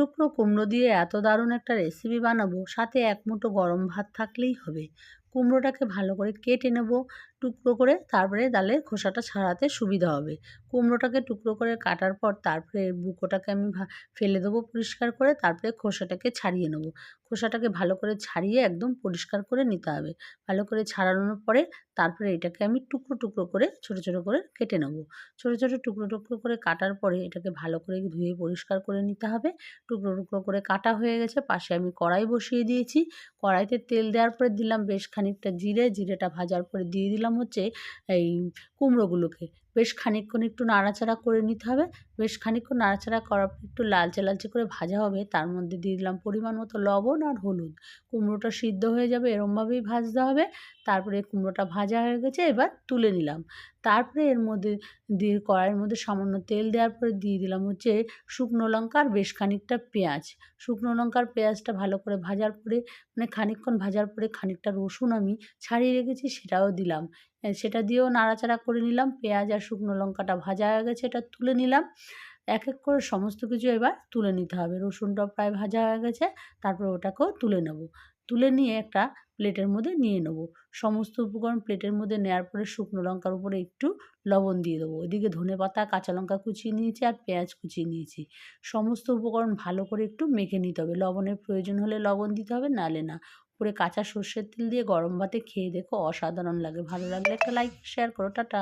টুকরো কুমড়ো দিয়ে এত দারুণ একটা রেসিপি বানাবো, সাথে এক মুঠো গরম ভাত থাকলেই হবে। কুমড়োটাকে ভালো করে কেটে নেব টুকরো করে, তারপরে ডালের খোসাটা ছাড়াতে সুবিধা হবে। কুমড়োটাকে টুকরো করে কাটার পর তারপরে বুকোটাকে আমি ফেলে দেবো পরিষ্কার করে, তারপরে খোসাটাকে ছাড়িয়ে নেব। খোসাটাকে ভালো করে ছাড়িয়ে একদম পরিষ্কার করে নিতে হবে। ভালো করে ছাড়ানোর পরে তারপরে এটাকে আমি টুকরো টুকরো করে ছোটো ছোটো করে কেটে নেব। ছোটো ছোটো টুকরো টুকরো করে কাটার পরে এটাকে ভালো করে ধুয়ে পরিষ্কার করে নিতে হবে। টুকরো টুকরো করে কাটা হয়ে গেছে, পাশে আমি কড়াই বসিয়ে দিয়েছি। কড়াইতে তেল দেওয়ার পরে দিলাম বেশ খানিকটা জিরে জিরেটা ভাজার পরে দিয়ে দিলাম হচ্ছে এই কুমড়োগুলোকে। বেশ খানিকক্ষণ একটু নাড়াচাড়া করে নিতে হবে। বেশ খানিকক্ষণ নাড়াচাড়া করার পর একটু লালচে লালচে করে ভাজা হবে। তার মধ্যে দিয়ে দিলাম পরিমাণ মতো লবণ আর হলুদ। কুমড়োটা সিদ্ধ হয়ে যাবে এরমভাবেই ভাজতে হবে। তারপরে কুমড়োটা ভাজা হয়ে গেছে, এবার তুলে নিলাম। তারপরে এর মধ্যে দিয়ে, কড়াইয়ের মধ্যে সামান্য তেল দেওয়ার পরে দিয়ে দিলাম হচ্ছে শুকনো লঙ্কা আর বেশ খানিকটা পেঁয়াজ। শুকনো লঙ্কার পেঁয়াজটা ভালো করে ভাজার পরে মানে খানিকক্ষণ ভাজার পরে খানিকটা রসুন আমি ছাড়িয়ে রেখেছি সেটাও দিলাম। সেটা দিয়েও নাড়াচাড়া করে নিলাম। পেঁয়াজ আর শুকনো লঙ্কাটা ভাজা হয়ে গেছে, এটা তুলে নিলাম। এক এক করে সমস্ত কিছু এবার তুলে নিতে হবে। রসুনটা প্রায় ভাজা হয়ে গেছে, তারপর ওটাকেও তুলে নেব। তুলে নিয়ে একটা প্লেটের মধ্যে নিয়ে নেব। সমস্ত উপকরণ প্লেটের মধ্যে নেওয়ার পরে শুকনো লঙ্কার উপরে একটু লবণ দিয়ে দেবো। ওইদিকে ধনে পাতা, কাঁচা লঙ্কা কুচিয়ে নিয়েছি আর পেঁয়াজ কুচিয়ে নিয়েছি। সমস্ত উপকরণ ভালো করে একটু মেখে নিতে হবে। লবণের প্রয়োজন হলে লবণ দিতে হবে নালে না। উপরে কাঁচা সর্ষের তেল দিয়ে গরম ভাতে খেয়ে দেখো অসাধারণ লাগে। ভালো লাগলে একটা লাইক শেয়ার করো, টাটা।